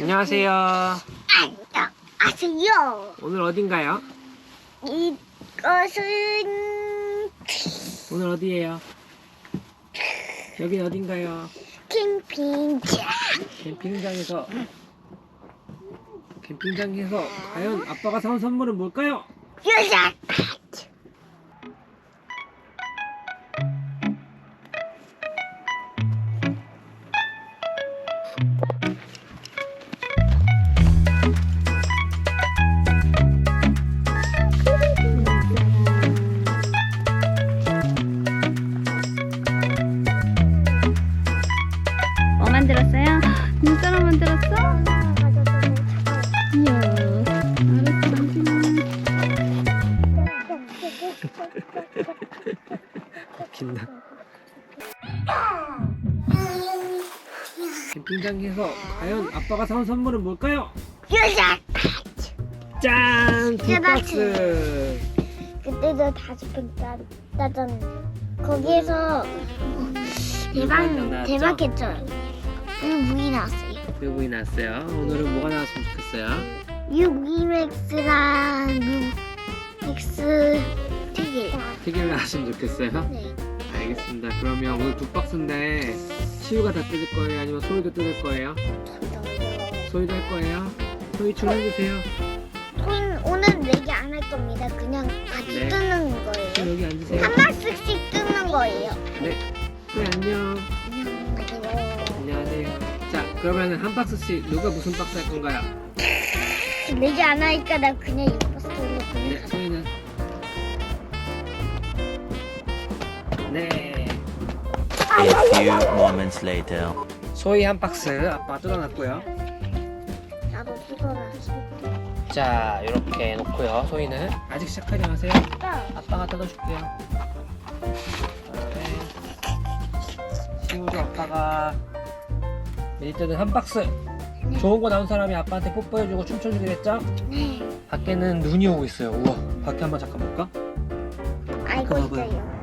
안녕하세요. 안녕하세요. 오늘 어딘가요? 이것은 오늘 어디예요? 여긴 어딘가요? 캠핑장. 캠핑장에서 캠핑장에서 과연 아빠가 사온 선물은 뭘까요? 유자. 웃긴다. 캠핑장에서 과연 아빠가 사온 선물은 뭘까요? 유자. 짠! 두 그때도 다섯 번 따, 따던 거기에서 대박 무인 나왔죠? 대박했죠. 그 무기 나왔어요. 외국이 나왔어요. 오늘은 뭐가 나왔으면 좋겠어요? 유기맥스랑 유믹스 튀길. 튀김 나왔으면 좋겠어요. 네. 알겠습니다. 그러면 오늘 두 박스인데 시우가 다 뜯을 거예요? 아니면 소희도 뜯을 거예요? 소희도 할 거예요? 소희 출연해주세요. 토인 오늘 내기 안 할 겁니다. 그냥 같이 네. 뜨는 소희 거예요. 여기 앉으세요. 한 박스씩 뜨는 거예요. 네. 소희 안녕. 안녕하세요. 안녕하세요. 자, 그러면은 한 박스씩 누가 무슨 박스 할 건가요? 내기 안 하니까 나 그냥 이 네. A few moments later. 소희 한 박스 아빠 뜯어놨고요. 나도 뜯어놨어. 자, 이렇게 놓고요. 소희는 아직 시작하지 마세요. 아빠가 뜯어줄게요. 네. 시우도 아빠가 미리 뜯은 한 박스. 좋은 거 나온 사람이 아빠한테 뽀뽀해주고 춤춰주기로 했죠? 네. 밖에는 눈이 오고 있어요. 우와, 밖에 한번 잠깐 볼까? 알고 봐봐요. 있어요.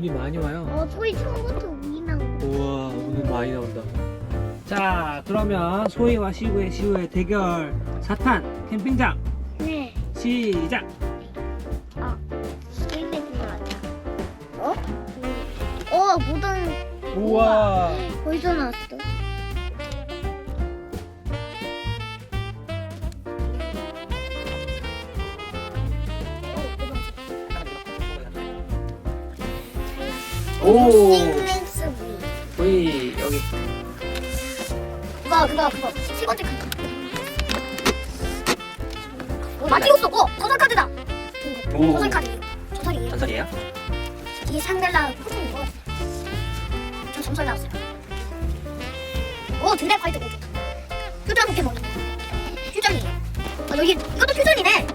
눈이 많이 와요. 어, 소리 처음부터 위 나오고. 우와, 눈 많이 나온다. 자, 그러면 소희와 시우의 시우의 대결 사탄 캠핑장 네. 시작. 아, 일렉이 나왔다. 어? 어, 보던 우와. 벌써 나왔어. 오. 위. 소희 여기 그거, 그거, 그거. 세 번째 카드. 아, 띄웠어. 어, 소설 카드다. 오. 소설 카드. 소설이에요. 전설이에요? 이 상달라 포장 이거. 저 전설 나왔어요. 오, 드랙 화이트 고조. 퓨전 포켓몬. 퓨전이에요. 어, 여기 이것도 퓨전이네.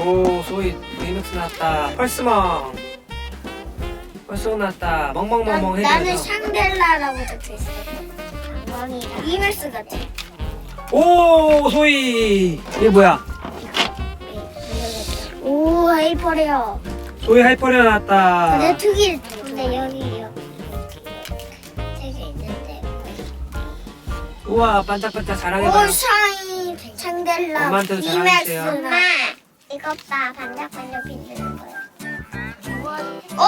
오, 소희 리믹스 나왔다. 펄스멍. 펄스멍 나왔다. 멍멍멍멍 나, 나는. 샹델라라고 적혀있어. 이멜스 같아. 오, 소희. 이게 뭐야? 오, 하이퍼레어. 소희 하이퍼리아 나왔다. 근데 특이, 근데 여기, 여기. 되게 있는데. 우와, 반짝반짝 오, 자랑해봐요. 샤인, 샹델라, 엄마한테도 자랑해주세요. 이맥스나. 이것 봐, 반짝반짝 빛나는 거야. 어!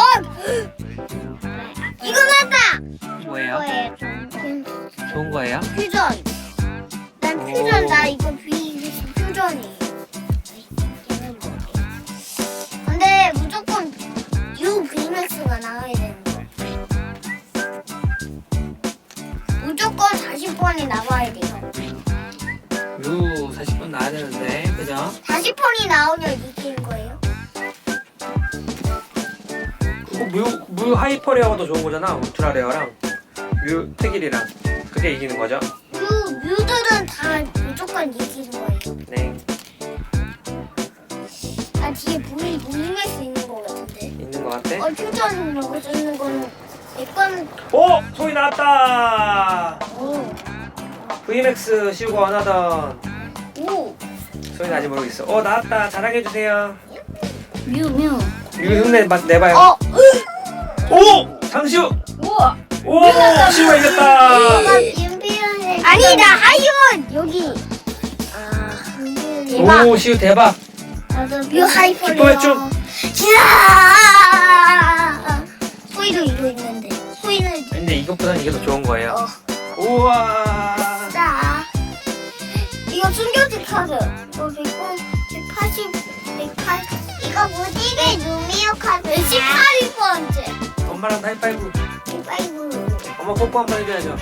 이거 맞다! 뭐예요? 뭐예요? 좀 좋은 거예요? 퓨전. 난 오. 퓨전, 나 이거 비, 퓨전이. 근데 무조건 U VMAX가 나와야 되는 거야. 무조건 40번이 나와야 돼요. 유 40분 나와야 되는데, 그죠? 40번이 나오면 이기 무, 무 하이퍼레어가 더 좋은 거잖아. 울트라레어랑 뮤 특일이랑. 그게 이기는 거죠? 그 뮤들은 다 무조건 이기는 거예요. 네. 아 뒤에 V VMAX 있는 거 같은데. 있는 거 같아. 어 퓨전 로고 있는 거는 내 거는 오! 소희 나왔다! 오. VMAX 시우가 원하던 오. 소희는 아직 모르겠어. 어, 나왔다. 자랑해주세요. 뮤 뮤. 뮤 흉내 맛 내봐요. 어. 오! 장시우! 우와. 오! 시우가 이겼다! 빈비를 아니 나 하이원 여기. 아 대박. 오 시우 대박. 나도 뮤 하이퍼. 기뻐해, 좀. 야. 소희도 이거 있는데. 소희는 근데 이것보다는 이게 더 좋은 거예요. 어. 우와. 자. 이거 숨겨진 카드. 이거 100, 180, 180. 이거 무지개 누미오 카드. 18번째. 엄마랑 하이파이브. 185. 엄마 뽀뽀 한 번 해줘야죠.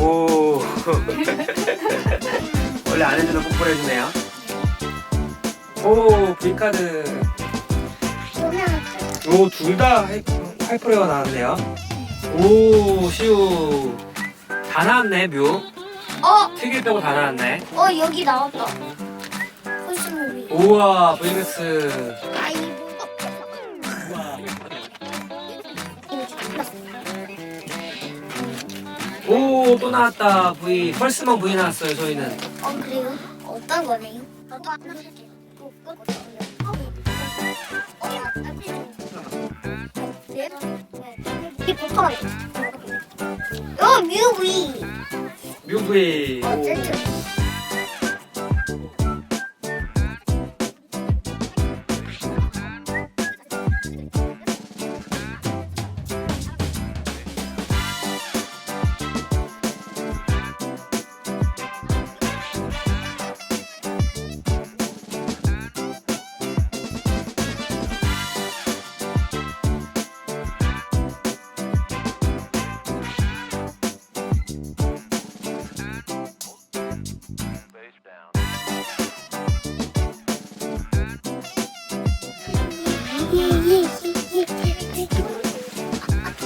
오. 원래 안 해주는 뽀뽀를 해주네요. 오 V카드. 오 둘 다 하이퍼레가 나왔네요. 오 시우 다 나왔네 묘. 어, 특일 빼고 다 나왔네. 어 여기 나왔다. 코스모비. 우와 VMAX. 아이 나왔다 V. 펄스먼 V 나왔어요 저희는. 어 그래요? 어떤 거네요? 저도 하나 살게요. 어, 어, 어, 네? 어 뮤비. 묘 V. 어 세트.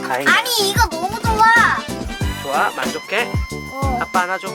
다행. 아니 이거 너무 좋아. 좋아 만족해. 어. 아빠 하나 줘.